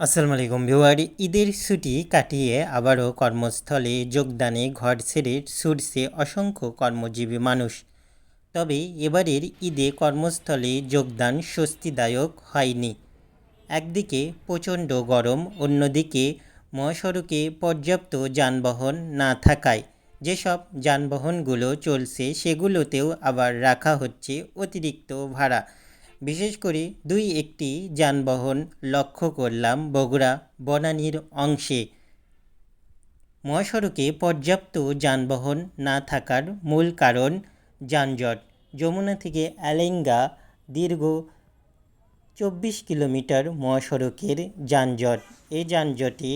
আসসালামু আলাইকুম ভিউয়ার, ঈদের ছুটি কাটিয়ে আবারও কর্মস্থলে যোগদানে ঘর ছেড়ে ছুটছে অসংখ্য কর্মজীবী মানুষ। তবে এবারের ঈদে কর্মস্থলে যোগদান স্বস্তিদায়ক হয়নি। একদিকে প্রচণ্ড গরম, অন্যদিকে মহাসড়কে পর্যাপ্ত যানবাহন না থাকায়। যেসব যানবাহনগুলো চলছে সেগুলোতেও আবার রাখা হচ্ছে অতিরিক্ত ভাড়া। বিশেষ করে দুই একটি যানবাহন লক্ষ্য করলাম বগুড়া বনানীর অংশে। মহাসড়কে পর্যাপ্ত যানবাহন না থাকার মূল কারণ যানজট। যমুনা থেকে অ্যালেঙ্গা দীর্ঘ চব্বিশ কিলোমিটার মহাসড়কের যানজট। এই যানজটে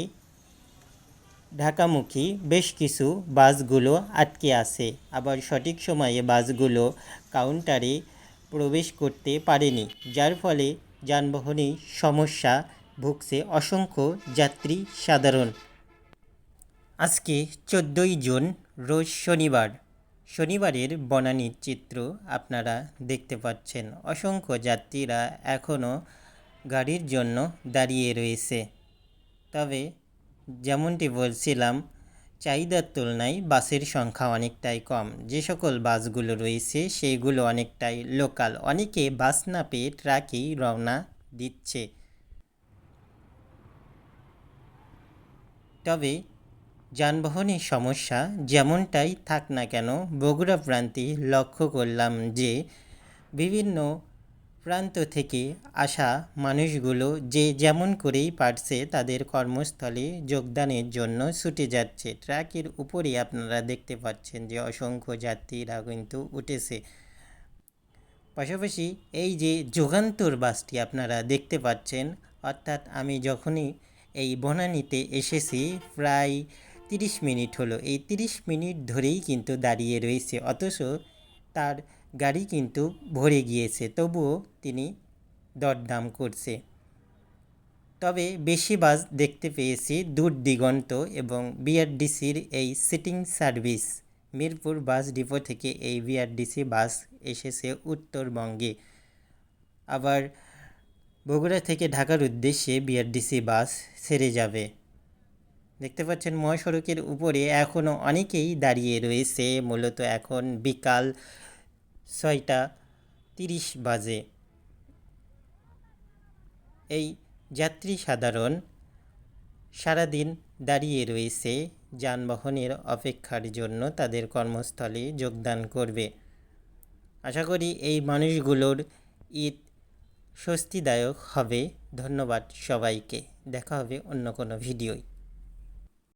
ঢাকামুখী বেশ কিছু বাসগুলো আটকে আছে। আবার সঠিক সময়ে বাসগুলো কাউন্টারে প্রবেশ করতে পারেনি, যার ফলে যানবাহনে সমস্যা ভুগছে অসংখ্য যাত্রী সাধারণ। আজকে চোদ্দোই জুন, রোজ শনিবার। শনিবারের বনানীর চিত্র আপনারা দেখতে পাচ্ছেন। অসংখ্য যাত্রীরা এখনও গাড়ির জন্য দাঁড়িয়ে রয়েছে। তবে যেমনটি বলছিলাম চাহিদার তুলনায় বাসের সংখ্যা অনেকটাই কম। যে সকল বাসগুলো রয়েছে, সেইগুলো অনেকটাই লোকাল। অনেকে বাস না পেয়ে ট্রাকেই রওনা দিচ্ছে। তবে যানবাহনের সমস্যা যেমনটাই থাক না কেন, বগুড়া প্রান্তে লক্ষ্য করলাম যে বিভিন্ন প্রান্ত থেকে আসা মানুষগুলো যে যেমন করেই পারছে তাদের কর্মস্থলে যোগদানের জন্য ছুটে যাচ্ছে। ট্র্যাকের উপরে আপনারা দেখতে পাচ্ছেন যে অসংখ্য যাত্রীরা কিন্তু উঠেছে। পাশাপাশি এই যে যুগান্তর বাসটি আপনারা দেখতে পাচ্ছেন, অর্থাৎ আমি যখনই এই বনানীতে এসেছি প্রায় তিরিশ মিনিট হলো। এই তিরিশ মিনিট ধরেই কিন্তু দাঁড়িয়ে রয়েছে। অথচ তার গাড়ি কিন্তু ভরে গিয়েছে, তবুও তিনি দরদাম করছে। তবে বেশি বাস দেখতে পেয়েছি দূর দিগন্ত এবং বিআরডিসির এই seating service. Mirpur bus depot থেকে এই বিআরডিসি বাস এসেছে উত্তরবঙ্গে। আবার বগুড়া থেকে ঢাকার উদ্দেশ্যে বিআরডিসি বাস ছেড়ে যাবে। দেখতে পাচ্ছেন মহাসড়কের উপরে এখনও অনেকেই দাঁড়িয়ে রয়েছে, মূলত এখন বিকাল ছয়টা তিরিশ বাজে। এই যাত্রী সাধারণ সারাদিন দাঁড়িয়ে রয়েছে যানবাহনের অপেক্ষার জন্য তাদের কর্মস্থলে যোগদান করবে। আশা করি এই মানুষগুলোর ঈদ স্বস্তিদায়ক হবে। ধন্যবাদ সবাইকে। দেখা হবে অন্য কোনো ভিডিওয়।